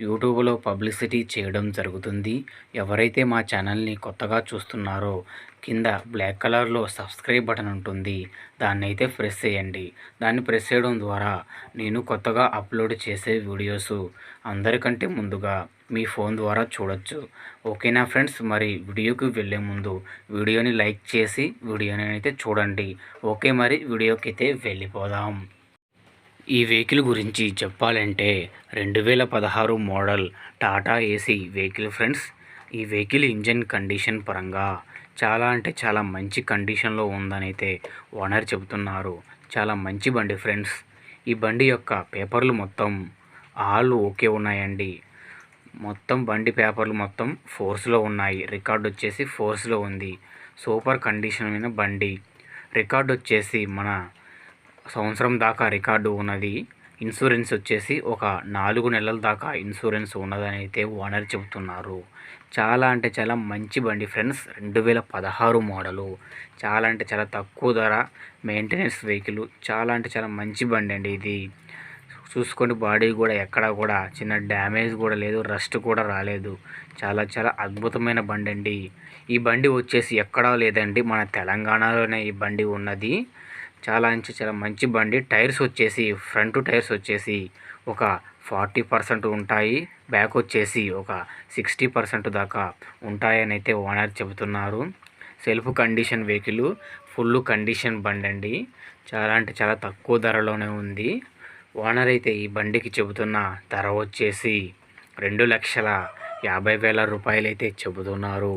యూట్యూబ్లో పబ్లిసిటీ చేయడం జరుగుతుంది. ఎవరైతే మా ఛానల్ని కొత్తగా చూస్తున్నారో కింద బ్లాక్ కలర్లో సబ్స్క్రైబ్ బటన్ ఉంటుంది. దాన్ని అయితే ప్రెస్ చేయండి. దాన్ని ప్రెస్ చేయడం ద్వారా నేను కొత్తగా అప్లోడ్ చేసే వీడియోస్ అందరికంటే ముందుగా మీ ఫోన్ ద్వారా చూడొచ్చు. ఓకేనా ఫ్రెండ్స్? మరి వీడియోకి వెళ్ళే ముందు వీడియోని లైక్ చేసి వీడియోని అయితే చూడండి. ఓకే మరి వీడియోకి అయితే వెళ్ళిపోదాం. ఈ వెహికల్ గురించి చెప్పాలంటే రెండు వేల పదహారు model Tata AC vehicle friends. ఈ వెహికల్ ఇంజన్ కండిషన్ పరంగా చాలా అంటే చాలా మంచి కండిషన్లో ఉందని అయితే ఓనర్ చెబుతున్నారు. చాలా మంచి బండి ఫ్రెండ్స్. ఈ బండి యొక్క పేపర్లు మొత్తం ఆల్ ఓకే ఉన్నాయండి. మొత్తం బండి పేపర్లు మొత్తం ఫోర్స్లో ఉన్నాయి. రికార్డ్ వచ్చేసి ఫోర్స్లో ఉంది. సూపర్ కండిషన్ అయిన బండి. రికార్డ్ వచ్చేసి మన సంవత్సరం దాకా రికార్డు ఉన్నది. ఇన్సూరెన్స్ వచ్చేసి ఒక నాలుగు నెలల దాకా ఇన్సూరెన్స్ ఉన్నదని అయితే ఓనర్ చెబుతున్నారు. చాలా అంటే చాలా మంచి బండి ఫ్రెండ్స్. రెండు వేల పదహారు మోడలు. చాలా అంటే చాలా తక్కువ ధర మెయింటెనెన్స్ వెహికల్. చాలా అంటే చాలా మంచి బండి అండి ఇది. చూసుకోండి బాడీ కూడా ఎక్కడా కూడా చిన్న డ్యామేజ్ కూడా లేదు రస్ట్ కూడా రాలేదు. చాలా చాలా అద్భుతమైన బండి అండి. ఈ బండి వచ్చేసి ఎక్కడా లేదండి. మన తెలంగాణలోనే ఈ బండి ఉన్నది. చాలా అంటే చాలా మంచి బండి. టైర్స్ వచ్చేసి ఫ్రంట్ టైర్స్ వచ్చేసి ఒక ఫార్టీ పర్సెంట్ ఉంటాయి. బ్యాక్ వచ్చేసి ఒక సిక్స్టీ పర్సెంట్ దాకా ఉంటాయని అయితే ఓనర్ చెబుతున్నారు. Self condition vehicle full condition బండి అండి. చాలా అంటే చాలా తక్కువ ధరలోనే ఉంది. ఓనర్ అయితే ఈ బండికి చెబుతున్న ధర వచ్చేసి రెండు లక్షల యాభై వేల రూపాయలు అయితే చెబుతున్నారు.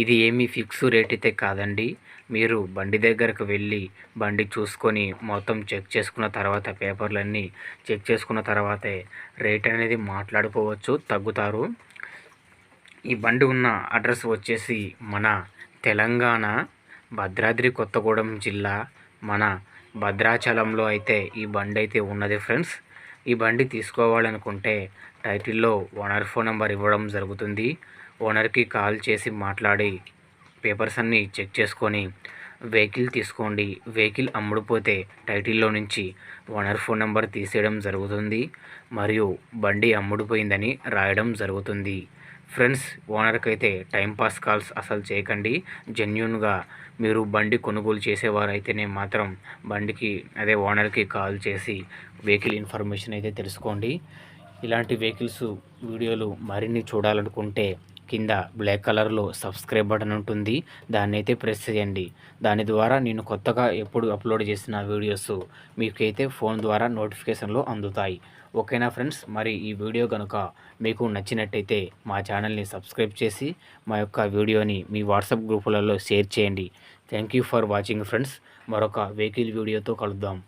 ఇది ఏమీ ఫిక్స్ రేట్ అయితే కాదండి. మీరు బండి దగ్గరకు వెళ్ళి బండి చూసుకొని మొత్తం చెక్ చేసుకున్న తర్వాత పేపర్లన్నీ చెక్ చేసుకున్న తర్వాతే రేట్ అనేది మాట్లాడుకోవచ్చు తగ్గుతారు. ఈ బండి ఉన్న అడ్రస్ వచ్చేసి మన తెలంగాణ భద్రాద్రి కొత్తగూడెం జిల్లా మన భద్రాచలంలో అయితే ఈ బండి అయితే ఉన్నది ఫ్రెండ్స్. ఈ బండి తీసుకోవాలనుకుంటే టైటిల్లో ఓనర్ ఫోన్ నెంబర్ ఇవ్వడం జరుగుతుంది. ఓనర్కి కాల్ చేసి మాట్లాడి పేపర్స్ అన్నీ చెక్ చేసుకొని వెహికల్ తీసుకోండి వెహికల్ అమ్ముడుపోతే టైటిల్లో నుంచి ఓనర్ ఫోన్ నెంబర్ తీసేయడం జరుగుతుంది మరియు బండి అమ్ముడుపోయిందని రాయడం జరుగుతుంది. ఫ్రెండ్స్ ఓనర్కి అయితే టైంపాస్ కాల్స్ అసలు చేయకండి. జెన్యున్గా మీరు బండి కొనుగోలు చేసేవారైతేనే మాత్రం బండికి అదే ఓనర్కి కాల్ చేసి వెహికల్ ఇన్ఫర్మేషన్ అయితే తెలుసుకోండి. ఇలాంటి వెహికల్స్ వీడియోలు మరిన్ని చూడాలనుకుంటే కింద బ్లాక్ కలర్లో సబ్స్క్రైబ్ బటన్ ఉంటుంది. దాన్ని అయితే ప్రెస్ చేయండి. దాని ద్వారా నేను కొత్తగా ఎప్పుడు అప్లోడ్ చేసిన వీడియోస్ మీకైతే ఫోన్ ద్వారా నోటిఫికేషన్లో అందుతాయి. ఓకేనా ఫ్రెండ్స్ మరి ఈ వీడియో కనుక మీకు నచ్చినట్టయితే మా ఛానల్ని సబ్స్క్రైబ్ చేసి మా యొక్క వీడియోని మీ వాట్సాప్ గ్రూపులలో షేర్ చేయండి. Thank you for watching friends మరొక వెహికల్ వీడియోతో కలుద్దాం.